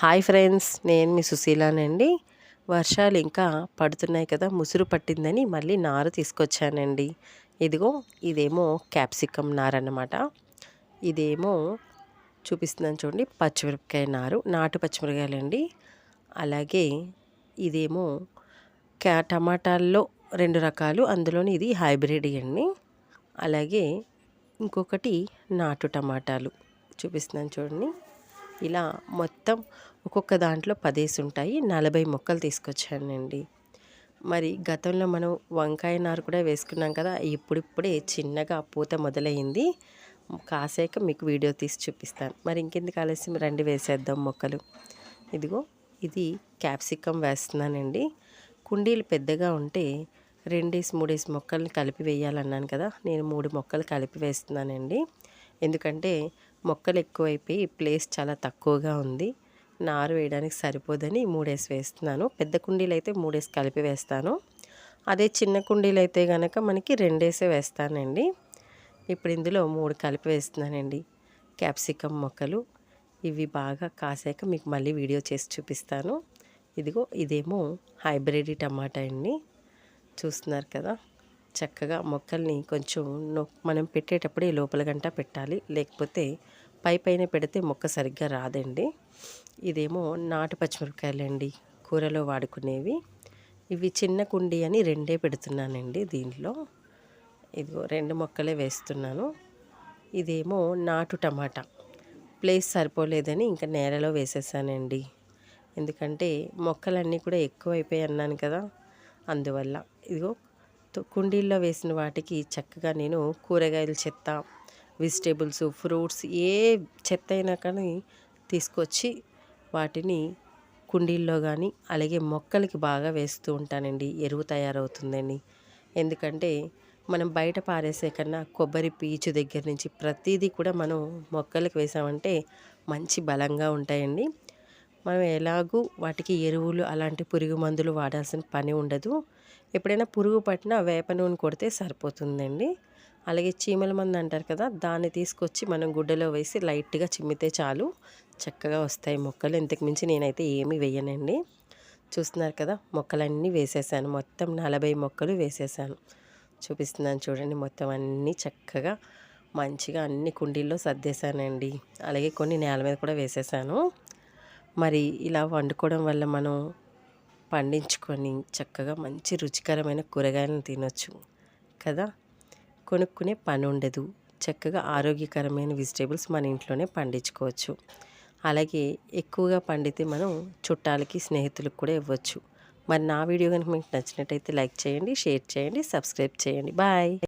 Hi friends నేను మీ సుశీలానండి. వర్షాలు ఇంకా పడుతున్నాయి కదా ముసురు పట్టిందని మళ్ళీ నారు తీసుకొచ్చానండి. ఇదిగో ఇదేమో క్యాప్సికమ్ నారు అన్నమాట ఇదేమో చూపిస్తున్నాను చూడండి పచ్చిమిరపకాయ నారు నాటు పచ్చిమిరకాయలండి అలాగే ఇదేమో క్యా టమాటాల్లో రెండు రకాలు అందులోని ఇది హైబ్రిడ్ అండి. అలాగే ఇంకొకటి నాటు టమాటాలు చూపిస్తున్నాను చూడండి. ఇలా మొత్తం ఒక్కొక్క దాంట్లో పదేసి ఉంటాయి నలభై మొక్కలు తీసుకొచ్చానండి. మరి గతంలో మనం వంకాయ నారు కూడా వేసుకున్నాం కదా ఇప్పుడిప్పుడే చిన్నగా పూత మొదలైంది. కాసాక మీకు వీడియో తీసి చూపిస్తాను. మరి ఇంకెందుకు ఆలస్యం? రండి వేసేద్దాం మొక్కలు. ఇదిగో ఇది క్యాప్సికమ్ వేస్తున్నానండి. కుండీలు పెద్దగా ఉంటే రెండేసి మూడేసి మొక్కల్ని కలిపి వేయాలన్నాను కదా నేను మూడు మొక్కలు కలిపి వేస్తున్నానండి. ఎందుకంటే మొక్కలు ఎక్కువైపోయి ప్లేస్ చాలా తక్కువగా ఉంది. నారు వేయడానికి సరిపోదని మూడేసి వేస్తున్నాను. పెద్ద కుండీలు అయితే మూడేసి కలిపి వేస్తాను. అదే చిన్న కుండీలు అయితే కనుక మనకి రెండేసే వేస్తానండి. ఇప్పుడు ఇందులో మూడు కలిపి వేస్తున్నానండి. క్యాప్సికమ్ మొక్కలు. ఇవి బాగా కాసాక మీకు మళ్ళీ వీడియో చేసి చూపిస్తాను. ఇదిగో ఇదేమో హైబ్రిడ్ టమాటా అండి. చూస్తున్నారు కదా? చక్కగా మొక్కల్ని కొంచెం మనం పెట్టేటప్పుడే లోపల గంట పెట్టాలి. లేకపోతే పై పైన పెడితే మొక్క సరిగ్గా రాదండి. ఇదేమో నాటు పచ్చిమిరపకాయలండి. కూరలో వాడుకునేవి. ఇవి చిన్న కుండీ అని రెండే పెడుతున్నానండి దీంట్లో. ఇదిగో రెండు మొక్కలే వేస్తున్నాను. ఇదేమో నాటు టమాటా. ప్లేస్ సరిపోలేదని ఇంకా నేలలో వేసేసానండి. ఎందుకంటే మొక్కలన్నీ కూడా ఎక్కువైపోయి అన్నాను కదా. అందువల్ల ఇదిగో కుండీల్లో వేసిన వాటికి చక్కగా నేను కూరగాయల చెత్త వెజిటేబుల్స్ ఫ్రూట్స్ ఏ చెత్త అయినా కానీ తీసుకొచ్చి వాటిని కుండీల్లో కానీ అలాగే మొక్కలకి బాగా వేస్తూ ఉంటానండి. ఎరువు తయారవుతుందని ఎందుకంటే మనం బయట పారేసే కన్నా కొబ్బరి పీచు దగ్గర నుంచి ప్రతిదీ కూడా మనం మొక్కలకు వేసామంటే మంచి బలంగా ఉంటాయండి. మనం ఎలాగూ వాటికి ఎరువులు అలాంటి పురుగు మందులు వాడాల్సిన పని ఉండదు. ఎప్పుడైనా పురుగు పట్టిన వేప నూనె కొడితే సరిపోతుందండి. అలాగే చీమల మందు అంటారు కదా దాన్ని తీసుకొచ్చి మనం గుడ్డలో వేసి లైట్గా చిమ్మితే చాలు. చక్కగా వస్తాయి మొక్కలు. ఇంతకు మించి నేనైతే ఏమీ వేయనండి. చూస్తున్నారు కదా మొక్కలన్నీ వేసేసాను. మొత్తం నలభై మొక్కలు వేసేసాను. చూపిస్తున్నాను చూడండి మొత్తం అన్నీ చక్కగా మంచిగా అన్ని కుండీల్లో సర్దేశానండి. అలాగే కొన్ని నేల మీద కూడా వేసేసాను. మరి ఇలా వండుకోవడం వల్ల మనం పండించుకొని చక్కగా మంచి రుచికరమైన కూరగాయలను తినొచ్చు కదా? కొనుక్కునే పని ఉండదు. చక్కగా ఆరోగ్యకరమైన వెజిటేబుల్స్ మన ఇంట్లోనే పండించుకోవచ్చు. అలాగే ఎక్కువగా పండితే మనం చుట్టాలకి స్నేహితులకు కూడా ఇవ్వచ్చు. మరి నా వీడియో కనుక మీకు నచ్చినట్టయితే లైక్ చేయండి షేర్ చేయండి సబ్స్క్రైబ్ చేయండి. బాయ్!